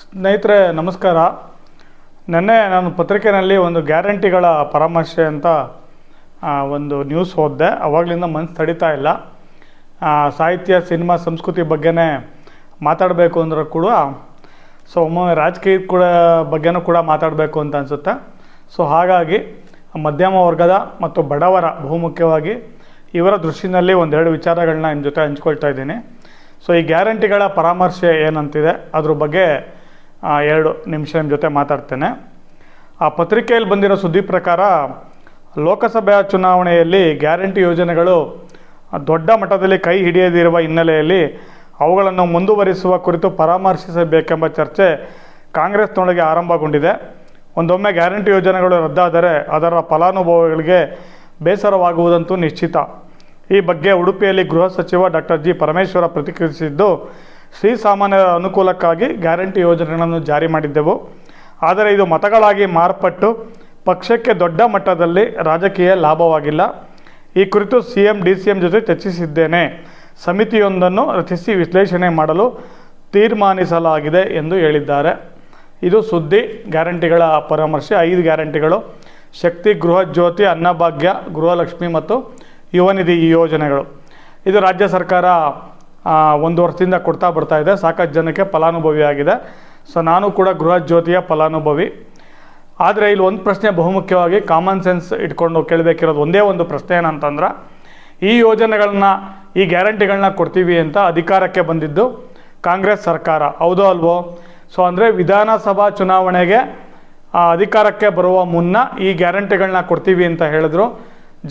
ಸ್ನೇಹಿತರೆ, ನಮಸ್ಕಾರ. ನೆನ್ನೆ ನಾನು ಪತ್ರಿಕೆಯಲ್ಲಿ ಒಂದು ಗ್ಯಾರಂಟಿಗಳ ಪರಾಮರ್ಶೆ ಅಂತ ಒಂದು ನ್ಯೂಸ್ ಓದಿದೆ. ಅವಾಗಲಿಂದ ಮನಸ್ಸು ತಡಿತಾ ಇಲ್ಲ. ಸಾಹಿತ್ಯ, ಸಿನಿಮಾ, ಸಂಸ್ಕೃತಿ ಬಗ್ಗೆನೇ ಮಾತಾಡಬೇಕು ಅಂದ್ರೆ ಕೂಡ, ಸೊ ಒಮ್ಮೊಮ್ಮೆ ರಾಜಕೀಯ ಕೂಡ ಬಗ್ಗೆನೂ ಕೂಡ ಮಾತಾಡಬೇಕು ಅಂತ ಅನಿಸುತ್ತೆ. ಸೊ ಹಾಗಾಗಿ ಮಧ್ಯಮ ವರ್ಗದ ಮತ್ತು ಬಡವರ ಬಹುಮುಖ್ಯವಾಗಿ ಇವರ ದೃಷ್ಟಿನಲ್ಲಿ ಒಂದೆರಡು ವಿಚಾರಗಳನ್ನ ನಿಮ್ಮ ಜೊತೆ ಹಂಚ್ಕೊಳ್ತಾ ಇದ್ದೀನಿ. ಸೊ ಈ ಗ್ಯಾರಂಟಿಗಳ ಪರಾಮರ್ಶೆ ಏನಂತಿದೆ, ಅದ್ರ ಬಗ್ಗೆ ಎರಡು ನಿಮಿಷ ನಿಮ್ಮ ಜೊತೆ ಮಾತಾಡ್ತೇನೆ. ಆ ಪತ್ರಿಕೆಯಲ್ಲಿ ಬಂದಿರೋ ಸುದ್ದಿ ಪ್ರಕಾರ ಲೋಕಸಭೆ ಚುನಾವಣೆಯಲ್ಲಿ ಗ್ಯಾರಂಟಿ ಯೋಜನೆಗಳು ದೊಡ್ಡ ಮಟ್ಟದಲ್ಲಿ ಕೈ ಹಿಡಿಯದಿರುವ ಹಿನ್ನೆಲೆಯಲ್ಲಿ ಅವುಗಳನ್ನು ಮುಂದುವರಿಸುವ ಕುರಿತು ಪರಾಮರ್ಶಿಸಬೇಕೆಂಬ ಚರ್ಚೆ ಕಾಂಗ್ರೆಸ್ನೊಳಗೆ ಆರಂಭಗೊಂಡಿದೆ. ಒಂದೊಮ್ಮೆ ಗ್ಯಾರಂಟಿ ಯೋಜನೆಗಳು ರದ್ದಾದರೆ ಅದರ ಫಲಾನುಭವಿಗಳಿಗೆ ಬೇಸರವಾಗುವುದಂತೂ ನಿಶ್ಚಿತ. ಈ ಬಗ್ಗೆ ಉಡುಪಿಯಲ್ಲಿ ಗೃಹ ಸಚಿವ ಡಾಕ್ಟರ್ ಜಿ ಪರಮೇಶ್ವರ ಪ್ರತಿಕ್ರಿಯಿಸಿದ್ದು ಶ್ರೀಸಾಮಾನ್ಯರ ಅನುಕೂಲಕ್ಕಾಗಿ ಗ್ಯಾರಂಟಿ ಯೋಜನೆಗಳನ್ನು ಜಾರಿ ಮಾಡಿದ್ದೆವು. ಆದರೆ ಇದು ಮತಗಳಾಗಿ ಮಾರ್ಪಟ್ಟು ಪಕ್ಷಕ್ಕೆ ದೊಡ್ಡ ಮಟ್ಟದಲ್ಲಿ ರಾಜಕೀಯ ಲಾಭವಾಗಿಲ್ಲ. ಈ ಕುರಿತು C M D C M ಜೊತೆ ಚರ್ಚಿಸಿದ್ದೇನೆ. ಸಮಿತಿಯೊಂದನ್ನು ರಚಿಸಿ ವಿಶ್ಲೇಷಣೆ ಮಾಡಲು ತೀರ್ಮಾನಿಸಲಾಗಿದೆ ಎಂದು ಹೇಳಿದ್ದಾರೆ. ಇದು ಸುದ್ದಿ, ಗ್ಯಾರಂಟಿಗಳ ಪರಾಮರ್ಶೆ, ಐದು ಗ್ಯಾರಂಟಿಗಳು, ಶಕ್ತಿ, ಗೃಹ ಜ್ಯೋತಿ, ಅನ್ನಭಾಗ್ಯ, ಗೃಹಲಕ್ಷ್ಮಿ ಮತ್ತು ಯುವನಿಧಿ ಈ ಯೋಜನೆಗಳು. ಇದು ರಾಜ್ಯ ಸರ್ಕಾರ ಒಂದು ವರ್ಷದಿಂದ ಕೊಡ್ತಾ ಬರ್ತಾ ಇದೆ. ಸಾಕಷ್ಟು ಜನಕ್ಕೆ ಫಲಾನುಭವಿ ಆಗಿದೆ ಸೊ ನಾನು ಕೂಡ ಗೃಹ ಜ್ಯೋತಿಯ ಫಲಾನುಭವಿ. ಆದರೆ ಇಲ್ಲಿ ಒಂದು ಪ್ರಶ್ನೆ ಬಹುಮುಖ್ಯವಾಗಿ ಕಾಮನ್ ಸೆನ್ಸ್ ಇಟ್ಕೊಂಡು ಕೇಳಬೇಕಿರೋದು ಒಂದೇ ಒಂದು ಪ್ರಶ್ನೆ ಏನಂತಂದ್ರೆ, ಈ ಯೋಜನೆಗಳನ್ನ, ಈ ಗ್ಯಾರಂಟಿಗಳನ್ನ ಕೊಡ್ತೀವಿ ಅಂತ ಅಧಿಕಾರಕ್ಕೆ ಬಂದಿದ್ದು ಕಾಂಗ್ರೆಸ್ ಸರ್ಕಾರ. ಹೌದೋ ಅಲ್ವೋ? ಸೊ ಅಂದರೆ ವಿಧಾನಸಭಾ ಚುನಾವಣೆಗೆ ಅಧಿಕಾರಕ್ಕೆ ಬರುವ ಮುನ್ನ ಈ ಗ್ಯಾರಂಟಿಗಳನ್ನ ಕೊಡ್ತೀವಿ ಅಂತ ಹೇಳಿದ್ರು.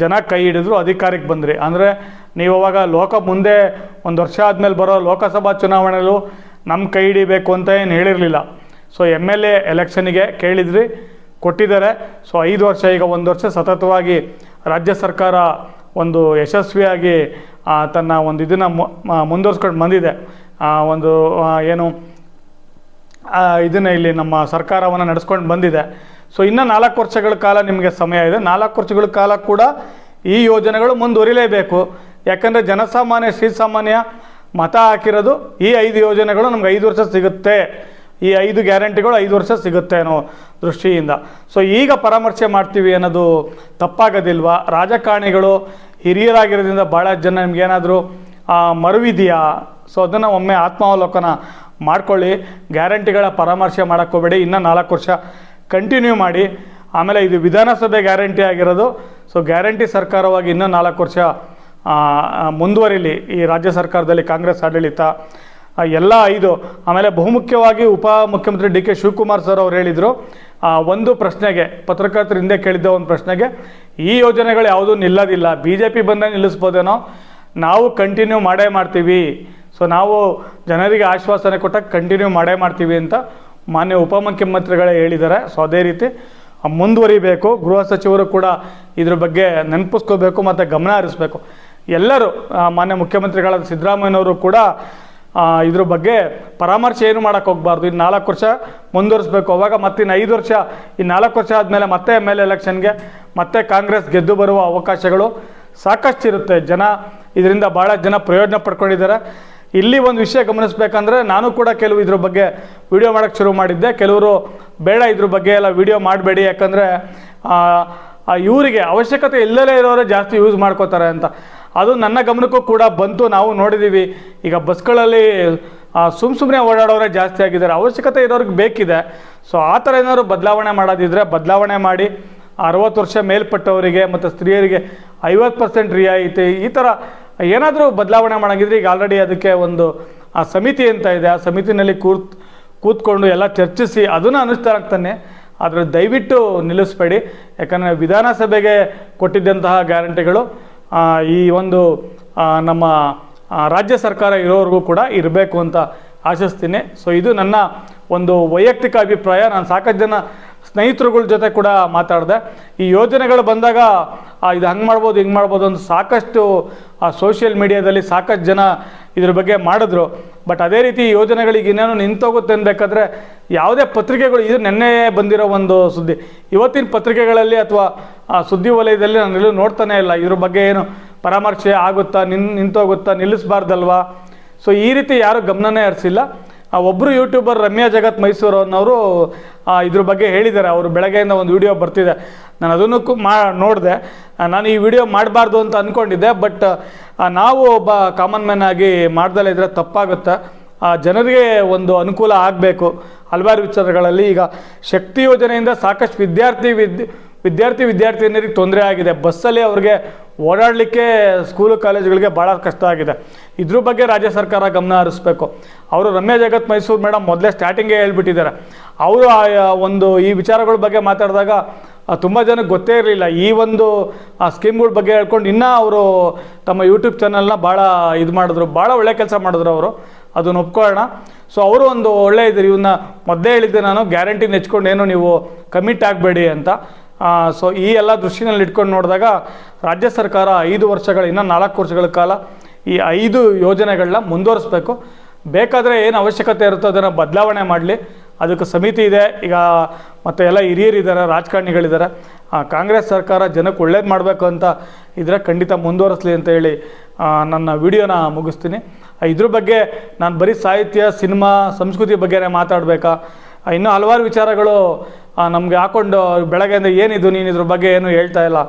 ಜನ ಕೈ ಹಿಡಿದ್ರು, ಅಧಿಕಾರಕ್ಕೆ ಬಂದ್ರಿ. ಅಂದರೆ ನೀವು ಅವಾಗ ಲೋಕ ಮುಂದೆ ಒಂದು ವರ್ಷ ಆದಮೇಲೆ ಬರೋ ಲೋಕಸಭಾ ಚುನಾವಣೆಯಲ್ಲೂ ನಮ್ಮ ಕೈ ಹಿಡಿಬೇಕು ಅಂತ ಏನು ಹೇಳಿರಲಿಲ್ಲ. ಸೊ ಎಂ ಎಲ್ ಎ ಎಲೆಕ್ಷನಿಗೆ ಕೇಳಿದ್ರಿ, ಕೊಟ್ಟಿದ್ದಾರೆ. ಸೊ ಐದು ವರ್ಷ, ಈಗ ಒಂದು ವರ್ಷ ಸತತವಾಗಿ ರಾಜ್ಯ ಸರ್ಕಾರ ಒಂದು ಯಶಸ್ವಿಯಾಗಿ ತನ್ನ ಒಂದು ಇದನ್ನು ಮುಂದುವರ್ಸ್ಕೊಂಡು ಬಂದಿದೆ. ಒಂದು ಏನು ಇದನ್ನು ಇಲ್ಲಿ ನಮ್ಮ ಸರ್ಕಾರವನ್ನು ನಡೆಸ್ಕೊಂಡು ಬಂದಿದೆ. ಸೊ ಇನ್ನು ನಾಲ್ಕು ವರ್ಷಗಳ ಕಾಲ ನಿಮಗೆ ಸಮಯ ಇದೆ. ನಾಲ್ಕು ವರ್ಷಗಳ ಕಾಲ ಕೂಡ ಈ ಯೋಜನೆಗಳು ಮುಂದುವರಿಲೇಬೇಕು. ಯಾಕಂದರೆ ಜನಸಾಮಾನ್ಯ, ಶ್ರೀಸಾಮಾನ್ಯ ಮತ ಹಾಕಿರೋದು ಈ ಐದು ಯೋಜನೆಗಳು ನಮ್ಗೆ ಐದು ವರ್ಷ ಸಿಗುತ್ತೆ. ಈ ಐದು ಗ್ಯಾರಂಟಿಗಳು ಐದು ವರ್ಷ ಸಿಗುತ್ತೆ ಅನ್ನೋ ದೃಷ್ಟಿಯಿಂದ. ಸೊ ಈಗ ಪರಾಮರ್ಶೆ ಮಾಡ್ತೀವಿ ಅನ್ನೋದು ತಪ್ಪಾಗೋದಿಲ್ವಾ? ರಾಜಕಾರಣಿಗಳು ಹಿರಿಯರಾಗಿರೋದ್ರಿಂದ ಭಾಳ ಜನ ನಿಮ್ಗೇನಾದರೂ ಮರುವಿದೆಯಾ? ಸೊ ಅದನ್ನು ಒಮ್ಮೆ ಆತ್ಮಾವಲೋಕನ ಮಾಡ್ಕೊಳ್ಳಿ. ಗ್ಯಾರಂಟಿಗಳ ಪರಾಮರ್ಶೆ ಮಾಡೋಕ್ಕೆ ಹೋಗಬೇಡಿ ಇನ್ನೂ ನಾಲ್ಕು ವರ್ಷ ಕಂಟಿನ್ಯೂ ಮಾಡಿ. ಆಮೇಲೆ ಇದು ವಿಧಾನಸಭೆ ಗ್ಯಾರಂಟಿ ಆಗಿರೋದು. ಸೊ ಗ್ಯಾರಂಟಿ ಸರ್ಕಾರವಾಗಿ ಇನ್ನೂ ನಾಲ್ಕು ವರ್ಷ ಮುಂದುವರಿಲಿ. ಈ ರಾಜ್ಯ ಸರ್ಕಾರದಲ್ಲಿ ಕಾಂಗ್ರೆಸ್ ಆಡಳಿತ ಎಲ್ಲ ಐದು. ಆಮೇಲೆ ಬಹುಮುಖ್ಯವಾಗಿ ಉಪ ಮುಖ್ಯಮಂತ್ರಿ ಡಿ ಕೆ ಶಿವಕುಮಾರ್ ಸರ್ ಅವರು ಹೇಳಿದರು ಒಂದು ಪ್ರಶ್ನೆಗೆ ಪತ್ರಕರ್ತರಿಂದ ಕೇಳಿದ್ದ ಒಂದು ಪ್ರಶ್ನೆಗೆ, ಈ ಯೋಜನೆಗಳು ಯಾವುದೂ ನಿಲ್ಲೋದಿಲ್ಲ. ಬಿ ಜೆ ಪಿ ನಿಲ್ಲಿಸ್ಬೋದೇನೋ? ನಾವು ಕಂಟಿನ್ಯೂ ಮಾಡೇ ಮಾಡ್ತೀವಿ. ಸೊ ನಾವು ಜನರಿಗೆ ಆಶ್ವಾಸನೆ ಕೊಟ್ಟಾಗ ಕಂಟಿನ್ಯೂ ಮಾಡೇ ಮಾಡ್ತೀವಿ ಅಂತ ಮಾನ್ಯ ಉಪಮುಖ್ಯಮಂತ್ರಿಗಳೇ ಹೇಳಿದ್ದಾರೆ. ಸೊ ಅದೇ ರೀತಿ ಮುಂದುವರಿಬೇಕು. ಗೃಹ ಸಚಿವರು ಕೂಡ ಇದ್ರ ಬಗ್ಗೆ ನೆನಪಿಸ್ಕೋಬೇಕು ಮತ್ತು ಗಮನ ಹರಿಸ್ಬೇಕು. ಎಲ್ಲರೂ ಮಾನ್ಯ ಮುಖ್ಯಮಂತ್ರಿಗಳಾದ ಸಿದ್ದರಾಮಯ್ಯನವರು ಕೂಡ ಇದ್ರ ಬಗ್ಗೆ ಪರಾಮರ್ಶೆ ಏನು ಮಾಡೋಕ್ಕೆ ಹೋಗಬಾರ್ದು. ಇನ್ನು ನಾಲ್ಕು ವರ್ಷ ಮುಂದುವರಿಸ್ಬೇಕು. ಅವಾಗ ಮತ್ತೆ ಇನ್ನು ಐದು ವರ್ಷ ಈ ನಾಲ್ಕು ವರ್ಷ ಆದಮೇಲೆ ಮತ್ತೆ ಎಂ ಎಲ್ ಎಲೆಕ್ಷನ್ಗೆ ಮತ್ತೆ ಕಾಂಗ್ರೆಸ್ ಗೆದ್ದು ಬರುವ ಅವಕಾಶಗಳು ಸಾಕಷ್ಟು ಇರುತ್ತೆ ಜನ ಇದರಿಂದ ಭಾಳ ಜನ ಪ್ರಯೋಜನ ಪಡ್ಕೊಂಡಿದ್ದಾರೆ. ಇಲ್ಲಿ ಒಂದು ವಿಷಯ ಗಮನಿಸ್ಬೇಕಂದ್ರೆ ನಾನು ಕೂಡ ಕೆಲವು ಇದ್ರ ಬಗ್ಗೆ ವಿಡಿಯೋ ಮಾಡೋಕೆ ಶುರು ಮಾಡಿದ್ದೆ. ಕೆಲವರು ಬೇಡ ಇದ್ರ ಬಗ್ಗೆ ಎಲ್ಲ ವಿಡಿಯೋ ಮಾಡಬೇಡಿ, ಯಾಕಂದರೆ ಇವರಿಗೆ ಅವಶ್ಯಕತೆ ಇಲ್ಲದೇ ಇರೋರೇ ಜಾಸ್ತಿ ಯೂಸ್ ಮಾಡ್ಕೋತಾರೆ ಅಂತ. ಅದು ನನ್ನ ಗಮನಕ್ಕೂ ಕೂಡ ಬಂತು. ನಾವು ನೋಡಿದ್ದೀವಿ ಈಗ ಬಸ್ಗಳಲ್ಲಿ ಸುಮ್ಮ ಸುಮ್ಮನೆ ಓಡಾಡೋರೇ ಜಾಸ್ತಿ ಆಗಿದ್ದಾರೆ. ಅವಶ್ಯಕತೆ ಇರೋರಿಗೆ ಬೇಕಿದೆ. ಸೊ ಆ ಥರ ಏನಾದ್ರು ಬದಲಾವಣೆ ಮಾಡೋದಿದ್ರೆ ಬದಲಾವಣೆ ಮಾಡಿ, ಅರವತ್ತು ವರ್ಷ ಮೇಲ್ಪಟ್ಟವರಿಗೆ ಮತ್ತು ಸ್ತ್ರೀಯರಿಗೆ ಐವತ್ತು ಪರ್ಸೆಂಟ್ ರಿಯಾಯಿತಿ, ಈ ಥರ ಏನಾದರೂ ಬದಲಾವಣೆ ಮಾಡೋಂಗಿದ್ರೆ ಈಗ ಆಲ್ರೆಡಿ ಅದಕ್ಕೆ ಒಂದು, ಆ ಸಮಿತಿ ಅಂತ ಇದೆ. ಆ ಸಮಿತಿನಲ್ಲಿ ಕೂತ್, ಕೂತ್ಕೊಂಡು ಎಲ್ಲ ಚರ್ಚಿಸಿ, ಅದನ್ನು ಅನುಷ್ಠಾನಕ್ಕೆ ಆದರೆ ದಯವಿಟ್ಟು ನಿಲ್ಲಿಸ್ಬೇಡಿ. ಯಾಕಂದರೆ ವಿಧಾನಸಭೆಗೆ ಕೊಟ್ಟಿದ್ದಂತಹ ಗ್ಯಾರಂಟಿಗಳು ಈ ಒಂದು ನಮ್ಮ ರಾಜ್ಯ ಸರ್ಕಾರ ಇರೋವರೆಗೂ ಕೂಡ ಇರಬೇಕು ಅಂತ ಆಶಿಸ್ತೀನಿ. ಸೊ ಇದು ನನ್ನ ಒಂದು ವೈಯಕ್ತಿಕ ಅಭಿಪ್ರಾಯ. ನಾನು ಸಾಕಷ್ಟು ಜನ ಸ್ನೇಹಿತರುಗಳ ಜೊತೆ ಕೂಡ ಮಾತಾಡಿದೆ. ಈ ಯೋಜನೆಗಳು ಬಂದಾಗ ಇದು ಹಂಗೆ ಮಾಡ್ಬೋದು, ಹಿಂಗೆ ಮಾಡ್ಬೋದು ಅಂತ ಸಾಕಷ್ಟು ಸೋಷಿಯಲ್ ಮೀಡಿಯಾದಲ್ಲಿ ಸಾಕಷ್ಟು ಜನ ಇದ್ರ ಬಗ್ಗೆ ಮಾಡಿದ್ರು. ಬಟ್ ಅದೇ ರೀತಿ ಯೋಜನೆಗಳಿಗೆ ಇನ್ನೇನು ನಿಂತೋಗುತ್ತೆ ಅನ್ಬೇಕಾದ್ರೆ, ಯಾವುದೇ ಪತ್ರಿಕೆಗಳು, ಇದು ನಿನ್ನೆ ಬಂದಿರೋ ಒಂದು ಸುದ್ದಿ. ಇವತ್ತಿನ ಪತ್ರಿಕೆಗಳಲ್ಲಿ ಅಥವಾ ಸುದ್ದಿ ವಲಯದಲ್ಲಿ ನಾನು ಎಲ್ಲೂ ನೋಡ್ತಾನೆ ಇಲ್ಲ. ಇದ್ರ ಬಗ್ಗೆ ಏನು ಪರಾಮರ್ಶೆ ಆಗುತ್ತಾ, ನಿನ್, ನಿಂತೋಗುತ್ತಾ, ನಿಲ್ಲಿಸಬಾರ್ದಲ್ವಾ? ಸೊ ಈ ರೀತಿ ಯಾರು ಗಮನನೇ ಹರಿಸಿಲ್ಲ. ಆ ಒಬ್ಬರು ಯೂಟ್ಯೂಬರ್ ರಮ್ಯಾ ಜಗತ್ ಮೈಸೂರು ಅನ್ನೋರು ಆ, ಇದ್ರ ಬಗ್ಗೆ ಹೇಳಿದ್ದಾರೆ. ಅವರು ಬೆಳಗ್ಗೆಯಿಂದ ಒಂದು ವಿಡಿಯೋ ಬರ್ತಿದೆ. ನಾನು ಅದನ್ನು ಮಾ ನೋಡಿದೆ. ನಾನು ಈ ವಿಡಿಯೋ ಮಾಡಬಾರ್ದು ಅಂತ ಅಂದ್ಕೊಂಡಿದ್ದೆ ಬಟ್ ನಾವು ಒಬ್ಬ ಕಾಮನ್ ಮ್ಯಾನ್ ಆಗಿ ಮಾಡ್ದಲೇ ಇದ್ರೆ ತಪ್ಪಾಗುತ್ತೆ. ಆ, ಜನರಿಗೆ ಒಂದು ಅನುಕೂಲ ಆಗಬೇಕು. ಹಲವಾರು ವಿಚಾರಗಳಲ್ಲಿ ಈಗ ಶಕ್ತಿ ಯೋಜನೆಯಿಂದ ಸಾಕಷ್ಟು ವಿದ್ಯಾರ್ಥಿ ವಿದ್ಯ ವಿದ್ಯಾರ್ಥಿ ವಿದ್ಯಾರ್ಥಿನಿಯರಿಗೆ ತೊಂದರೆ ಆಗಿದೆ. ಬಸ್ಸಲ್ಲಿ ಅವ್ರಿಗೆ ಓಡಾಡಲಿಕ್ಕೆ ಸ್ಕೂಲು ಕಾಲೇಜುಗಳಿಗೆ ಭಾಳ ಕಷ್ಟ ಆಗಿದೆ. ಇದ್ರ ಬಗ್ಗೆ ರಾಜ್ಯ ಸರ್ಕಾರ ಗಮನ ಹರಿಸ್ಬೇಕು. ಅವರು ರಮ್ಯಾ ಜಗತ್ ಮೈಸೂರು ಮೇಡಮ್ ಮೊದಲೇ ಸ್ಟಾರ್ಟಿಂಗೇ ಹೇಳ್ಬಿಟ್ಟಿದ್ದಾರೆ. ಅವರು ಒಂದು ಈ ವಿಚಾರಗಳ ಬಗ್ಗೆ ಮಾತಾಡಿದಾಗ ತುಂಬ ಜನಕ್ಕೆ ಗೊತ್ತೇ ಇರಲಿಲ್ಲ. ಈ ಒಂದು ಸ್ಕೀಮ್ಗಳ ಬಗ್ಗೆ ಹೇಳ್ಕೊಂಡು ಇನ್ನೂ ಅವರು ತಮ್ಮ ಯೂಟ್ಯೂಬ್ ಚಾನಲ್ನ ಭಾಳ ಇದು ಮಾಡಿದ್ರು. ಭಾಳ ಒಳ್ಳೆ ಕೆಲಸ ಮಾಡಿದ್ರು ಅವರು. ಅದನ್ನು ಒಪ್ಕೊಳ್ಳೋಣ. ಸೊ ಅವರು ಒಂದು ಒಳ್ಳೆ ಇದ್ರು. ಇವನ್ನ ಮೊದಲೇ ಹೇಳಿದ್ದೆ ನಾನು ಗ್ಯಾರಂಟಿ ನೆಚ್ಕೊಂಡು ಏನು ನೀವು ಕಮಿಟ್ ಆಗಬೇಡಿ ಅಂತ. ಸೊ ಈ ಎಲ್ಲ ದೃಷ್ಟಿನಲ್ಲಿ ಇಟ್ಕೊಂಡು ನೋಡಿದಾಗ ರಾಜ್ಯ ಸರ್ಕಾರ ಐದು ವರ್ಷಗಳ, ಇನ್ನೂ ನಾಲ್ಕು ವರ್ಷಗಳ ಕಾಲ ಈ ಐದು ಯೋಜನೆಗಳನ್ನ ಮುಂದುವರಿಸ್ಬೇಕು. ಬೇಕಾದರೆ ಏನು ಅವಶ್ಯಕತೆ ಇರುತ್ತೋ ಅದನ್ನು ಬದಲಾವಣೆ ಮಾಡಲಿ. ಅದಕ್ಕೆ ಸಮಿತಿ ಇದೆ. ಈಗ ಮತ್ತು ಎಲ್ಲ ಹಿರಿಯರಿದ್ದಾರೆ, ರಾಜಕಾರಣಿಗಳಿದ್ದಾರೆ. ಕಾಂಗ್ರೆಸ್ ಸರ್ಕಾರ ಜನಕ್ಕೆ ಒಳ್ಳೇದು ಮಾಡಬೇಕು ಅಂತ ಇದ್ರೆ ಖಂಡಿತ ಮುಂದುವರಿಸಲಿ ಅಂತ ಹೇಳಿ ನನ್ನ ವಿಡಿಯೋನ ಮುಗಿಸ್ತೀನಿ. ಇದ್ರ ಬಗ್ಗೆ ನಾನು ಬರೀ ಸಾಹಿತ್ಯ, ಸಿನಿಮಾ, ಸಂಸ್ಕೃತಿ ಬಗ್ಗೆನೇ ಮಾತಾಡಬೇಕಾ? ಇನ್ನೂ ಹಲವಾರು ವಿಚಾರಗಳು ನಮಗೆ ಹಾಕೊಂಡು ಬೆಳಗ್ಗೆಯಿಂದ ಏನಿದು ನೀನು ಇದ್ರ ಬಗ್ಗೆ ಏನು ಹೇಳ್ತಾ ಇಲ್ಲ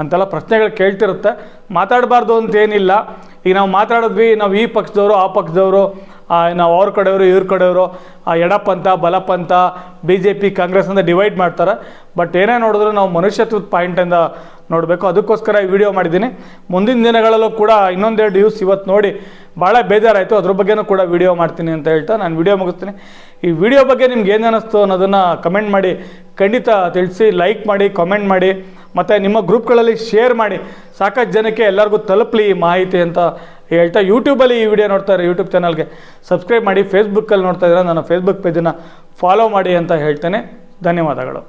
ಅಂತೆಲ್ಲ ಪ್ರಶ್ನೆಗಳು ಕೇಳ್ತಿರುತ್ತೆ. ಮಾತಾಡಬಾರ್ದು ಅಂತೇನಿಲ್ಲ ಈಗ ನಾವು ಮಾತಾಡಿದ್ವಿ, ನಾವು ಈ ಪಕ್ಷದವರು, ಆ ಪಕ್ಷದವರು ನಾವು ಅವ್ರ ಕಡೆಯವರು, ಇವ್ರ ಕಡೆಯವರು ಎಡಪಂಥ ಬಲಪಂಥ ಬಿ ಜೆ ಪಿ ಕಾಂಗ್ರೆಸ್ ಅಂತ ಡಿವೈಡ್ ಮಾಡ್ತಾರೆ. ಬಟ್ ಏನೇ ನೋಡಿದ್ರು ನಾವು ಮನುಷ್ಯತ್ವದ ಪಾಯಿಂಟಿಂದ ನೋಡಬೇಕು. ಅದಕ್ಕೋಸ್ಕರ ಈ ವಿಡಿಯೋ ಮಾಡಿದ್ದೀನಿ. ಮುಂದಿನ ದಿನಗಳಲ್ಲೂ ಕೂಡ ಇನ್ನೊಂದೆರಡು ನ್ಯೂಸ್ ಇವತ್ತು ನೋಡಿ. ಭಾಳ ಬೇಜಾರಾಯಿತು. ಅದ್ರ ಬಗ್ಗೆನೂ ಕೂಡ ವಿಡಿಯೋ ಮಾಡ್ತೀನಿ ಅಂತ ಹೇಳ್ತಾ ನಾನು ವಿಡಿಯೋ ಮುಗಿಸ್ತೀನಿ. ಈ ವಿಡಿಯೋ ಬಗ್ಗೆ ನಿಮ್ಗೆ ಏನು ಅನ್ನಿಸ್ತು ಅನ್ನೋದನ್ನು ಕಮೆಂಟ್ ಮಾಡಿ, ಖಂಡಿತ ತಿಳಿಸಿ ಲೈಕ್ ಮಾಡಿ ಕಾಮೆಂಟ್ ಮಾಡಿ, ಮತ್ತು ನಿಮ್ಮ ಗ್ರೂಪ್ಗಳಲ್ಲಿ ಶೇರ್ ಮಾಡಿ. ಸಾಕಷ್ಟು ಜನಕ್ಕೆ ಎಲ್ಲರಿಗೂ ತಲುಪಲಿ ಈ ಮಾಹಿತಿ ಅಂತ ಹೇಳ್ತಾ ಯೂಟ್ಯೂಬಲ್ಲಿ ಈ ವಿಡಿಯೋ ನೋಡ್ತಾರೆ ಯೂಟ್ಯೂಬ್ ಚಾನಲ್ಗೆ ಸಬ್ಸ್ಕ್ರೈಬ್ ಮಾಡಿ ಫೇಸ್ಬುಕ್ಕಲ್ಲಿ ನೋಡ್ತಾ ಇದ್ದಾರೆ ನನ್ನ ಫೇಸ್ಬುಕ್ ಪೇಜನ್ನು ಫಾಲೋ ಮಾಡಿ ಅಂತ ಹೇಳ್ತೇನೆ. ಧನ್ಯವಾದಗಳು.